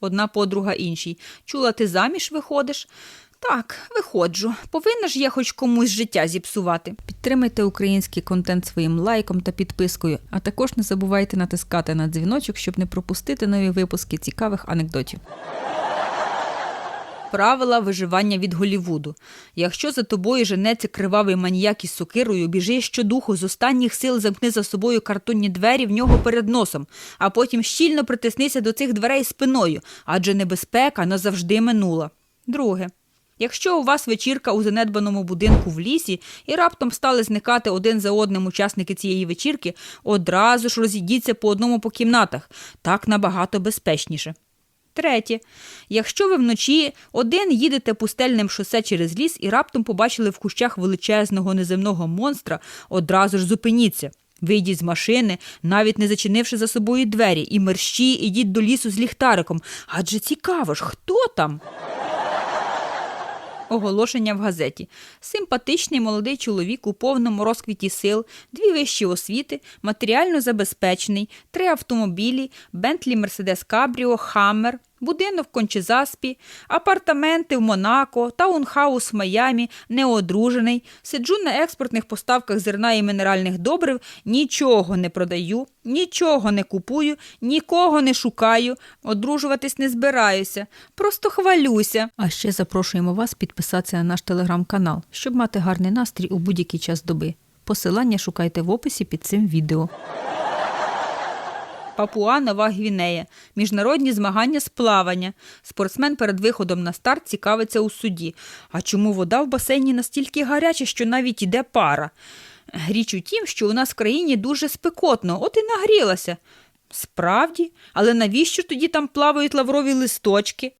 Одна подруга іншій. Чула, ти заміж виходиш? Так, виходжу. Повинна ж я хоч комусь життя зіпсувати. Підтримайте український контент своїм лайком та підпискою, а також не забувайте натискати на дзвіночок, щоб не пропустити нові випуски цікавих анекдотів. Правила виживання від Голівуду. Якщо за тобою женеться кривавий маніяк із сокирою, біжи щодуху, з останніх сил замкни за собою картонні двері в нього перед носом, а потім щільно притиснися до цих дверей спиною, адже небезпека назавжди минула. Друге. Якщо у вас вечірка у занедбаному будинку в лісі і раптом стали зникати один за одним учасники цієї вечірки, одразу ж розійдіться по одному по кімнатах. Так набагато безпечніше. Третє. Якщо ви вночі один їдете пустельним шосе через ліс і раптом побачили в кущах величезного неземного монстра, одразу ж зупиніться. Вийдіть з машини, навіть не зачинивши за собою двері, і мерщі ідіть до лісу з ліхтариком. Адже цікаво ж, хто там? Оголошення в газеті. Симпатичний молодий чоловік у повному розквіті сил, дві вищі освіти, матеріально забезпечений, три автомобілі, Бентлі Мерседес Кабріо, Хаммер, будинок в Кончезаспі, апартаменти в Монако, таунхаус в Майамі, неодружений, сиджу на експортних поставках зерна і мінеральних добрив, нічого не продаю, нічого не купую, нікого не шукаю, одружуватись не збираюся, просто хвалюся. А ще запрошуємо вас підписатися на наш телеграм-канал, щоб мати гарний настрій у будь-який час доби. Посилання шукайте в описі під цим відео. Папуа Нова Гвінея. Міжнародні змагання з плавання. Спортсмен перед виходом на старт цікавиться у суді. А чому вода в басейні настільки гаряча, що навіть іде пара? Річ у тім, що у нас в країні дуже спекотно, от і нагрілася. Справді, але навіщо тоді там плавають лаврові листочки?